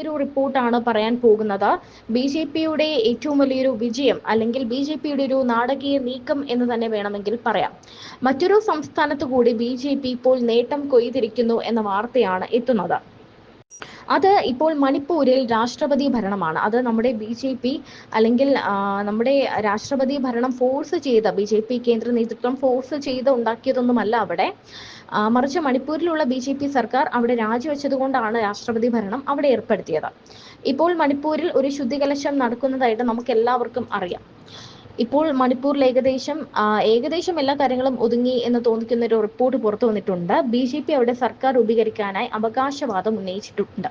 ഒരു റിപ്പോർട്ടാണ് പറയാൻ പോകുന്നത്. ബി ജെ പിയുടെ ഏറ്റവും വലിയൊരു വിജയം അല്ലെങ്കിൽ ബി ജെ പിയുടെ ഒരു നാടകീയ നീക്കം എന്ന് തന്നെ വേണമെങ്കിൽ പറയാം. മറ്റൊരു സംസ്ഥാനത്ത് കൂടി ബി ജെ പി ഇപ്പോൾ നേട്ടം കൊയ്തിരിക്കുന്നു എന്ന വാർത്തയാണ് എത്തുന്നത്. അത് ഇപ്പോൾ മണിപ്പൂരിൽ രാഷ്ട്രപതി ഭരണമാണ്. അത് നമ്മുടെ ബി ജെ പി അല്ലെങ്കിൽ നമ്മുടെ രാഷ്ട്രപതി ഭരണം ഫോഴ്സ് ചെയ്ത ബി ജെ പി കേന്ദ്ര നേതൃത്വം ഫോഴ്സ് ചെയ്ത് ഉണ്ടാക്കിയതൊന്നുമല്ല അവിടെ. മറിച്ച് മണിപ്പൂരിലുള്ള ബി ജെ പി സർക്കാർ അവിടെ രാജിവെച്ചതുകൊണ്ടാണ് രാഷ്ട്രപതി ഭരണം അവിടെ ഏർപ്പെടുത്തിയത്. ഇപ്പോൾ മണിപ്പൂരിൽ ഒരു ശുദ്ധികലശം നടക്കുന്നതായിട്ട് നമുക്ക് എല്ലാവർക്കും അറിയാം. ഇപ്പോൾ മണിപ്പൂരിൽ ഏകദേശം ഏകദേശം എല്ലാ കാര്യങ്ങളും ഒതുങ്ങി എന്ന് തോന്നിക്കുന്ന ഒരു റിപ്പോർട്ട് പുറത്തു വന്നിട്ടുണ്ട്. ബി ജെ പി അവിടെ സർക്കാർ രൂപീകരിക്കാനായി അവകാശവാദം ഉന്നയിച്ചിട്ടുണ്ട്.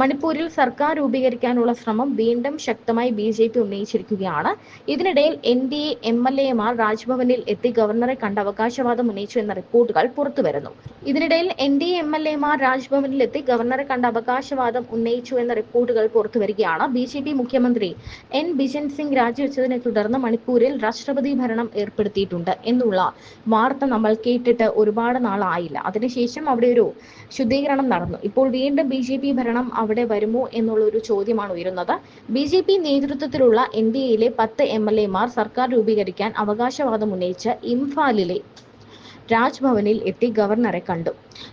മണിപ്പൂരിൽ സർക്കാർ രൂപീകരിക്കാനുള്ള ശ്രമം വീണ്ടും ശക്തമായി ബി ജെ പി ഉന്നയിച്ചിരിക്കുകയാണ്. ഇതിനിടയിൽ N D A M L എമാർ രാജ്ഭവനിൽ എത്തി ഗവർണറെ കണ്ട് അവകാശവാദം ഉന്നയിച്ചു എന്ന റിപ്പോർട്ടുകൾ പുറത്തുവരുന്നു. ഇതിനിടയിൽ N D A M L എമാർ രാജ്ഭവനിൽ എത്തി ഗവർണറെ കണ്ട് അവകാശവാദം ഉന്നയിച്ചു എന്ന റിപ്പോർട്ടുകൾ പുറത്തുവരികയാണ്. ബി ജെ പി മുഖ്യമന്ത്രി എൻ ബിജൻ സിംഗ് രാജിവെച്ചതിനെ തുടർന്ന് മണിപ്പൂരിൽ രാഷ്ട്രപതി ഭരണം ഏർപ്പെടുത്തിയിട്ടുണ്ട് എന്നുള്ള വാർത്ത നമ്മൾ കേട്ടിട്ട് ഒരുപാട് നാളായില്ല. അതിനുശേഷം അവിടെ ഒരു ശുദ്ധീകരണം നടന്നു. ഇപ്പോൾ വീണ്ടും ബി ഭരണം അവിടെ വരുമോ എന്നുള്ള ഒരു ചോദ്യമാണ് ഉയരുന്നത്. ബി ജെ പി നേതൃത്വത്തിലുള്ള എൻ ഡി എയിലെ പത്ത് എം എൽ എമാർ സർക്കാർ രൂപീകരിക്കാൻ അവകാശവാദം ഉന്നയിച്ച് ഇംഫാലിലെ രാജ്ഭവനിൽ എത്തി ഗവർണറെ കണ്ടു.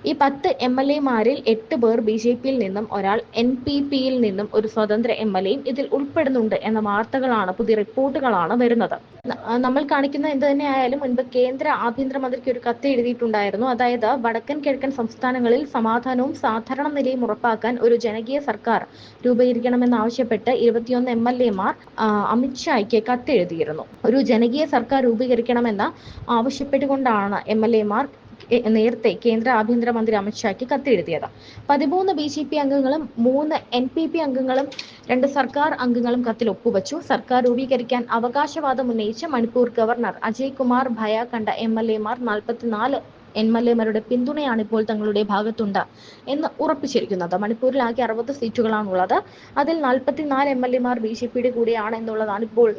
ഈ പത്ത് എം എൽ എമാരിൽ എട്ട് പേർ ബി ജെ പിയിൽ നിന്നും ഒരാൾ എൻ പി പിയിൽ നിന്നും ഒരു സ്വതന്ത്ര എം എൽ എയും ഇതിൽ ഉൾപ്പെടുന്നുണ്ട് എന്ന വാർത്തകളാണ് പുതിയ റിപ്പോർട്ടുകളാണ് വരുന്നത്. നമ്മൾ കാണിക്കുന്ന എന്ത് തന്നെയായാലും മുൻപ് കേന്ദ്ര ആഭ്യന്തരമന്ത്രിക്ക് ഒരു കത്ത് എഴുതിയിട്ടുണ്ടായിരുന്നു. അതായത് വടക്കൻ കിഴക്കൻ സംസ്ഥാനങ്ങളിൽ സമാധാനവും സാധാരണ നിലയും ഉറപ്പാക്കാൻ ഒരു ജനകീയ സർക്കാർ രൂപീകരിക്കണമെന്നാവശ്യപ്പെട്ട് ഇരുപത്തിയൊന്ന് എം എൽ എമാർ അമിത്ഷായ്ക്ക് കത്തെഴുതിയിരുന്നു. ഒരു ജനകീയ സർക്കാർ രൂപീകരിക്കണമെന്ന് ആവശ്യപ്പെട്ടുകൊണ്ടാണ് എം എൽ എമാർ നേരത്തെ കേന്ദ്ര ആഭ്യന്തരമന്ത്രി അമിത്ഷായ്ക്ക് കത്തെഴുതിയത്. പതിമൂന്ന് ബി ജെ പി അംഗങ്ങളും മൂന്ന് എൻ പി പി അംഗങ്ങളും രണ്ട് സർക്കാർ അംഗങ്ങളും കത്തിൽ ഒപ്പുവച്ചു. സർക്കാർ രൂപീകരിക്കാൻ അവകാശവാദം ഉന്നയിച്ച് മണിപ്പൂർ ഗവർണർ അജയ് കുമാർ ഭയ കണ്ട എം എൽ എമാർ നാൽപ്പത്തിനാല് എം എൽ എമാരുടെ പിന്തുണയാണ് ഇപ്പോൾ തങ്ങളുടെ ഭാഗത്തുണ്ട് എന്ന് ഉറപ്പിച്ചിരിക്കുന്നത്. മണിപ്പൂരിൽ ആകെ അറുപത് സീറ്റുകളാണുള്ളത്. അതിൽ നാൽപ്പത്തിനാല് എം എൽ എമാർ ബി ജെ പിയുടെ കൂടെയാണ് എന്നുള്ളതാണ് ഇപ്പോൾ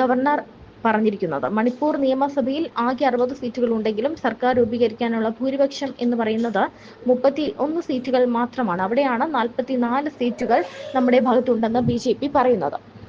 ഗവർണർ പറഞ്ഞിരിക്കുന്നത്. മണിപ്പൂർ നിയമസഭയിൽ ആകെ അറുപത് സീറ്റുകൾ ഉണ്ടെങ്കിലും സർക്കാർ രൂപീകരിക്കാനുള്ള ഭൂരിപക്ഷം എന്ന് പറയുന്നത് മുപ്പത്തി ഒന്ന് സീറ്റുകൾ മാത്രമാണ്. അവിടെയാണ് നാൽപ്പത്തിനാല് സീറ്റുകൾ നമ്മുടെ ഭാഗത്തുണ്ടെന്ന് ബി ജെ പി പറയുന്നത്.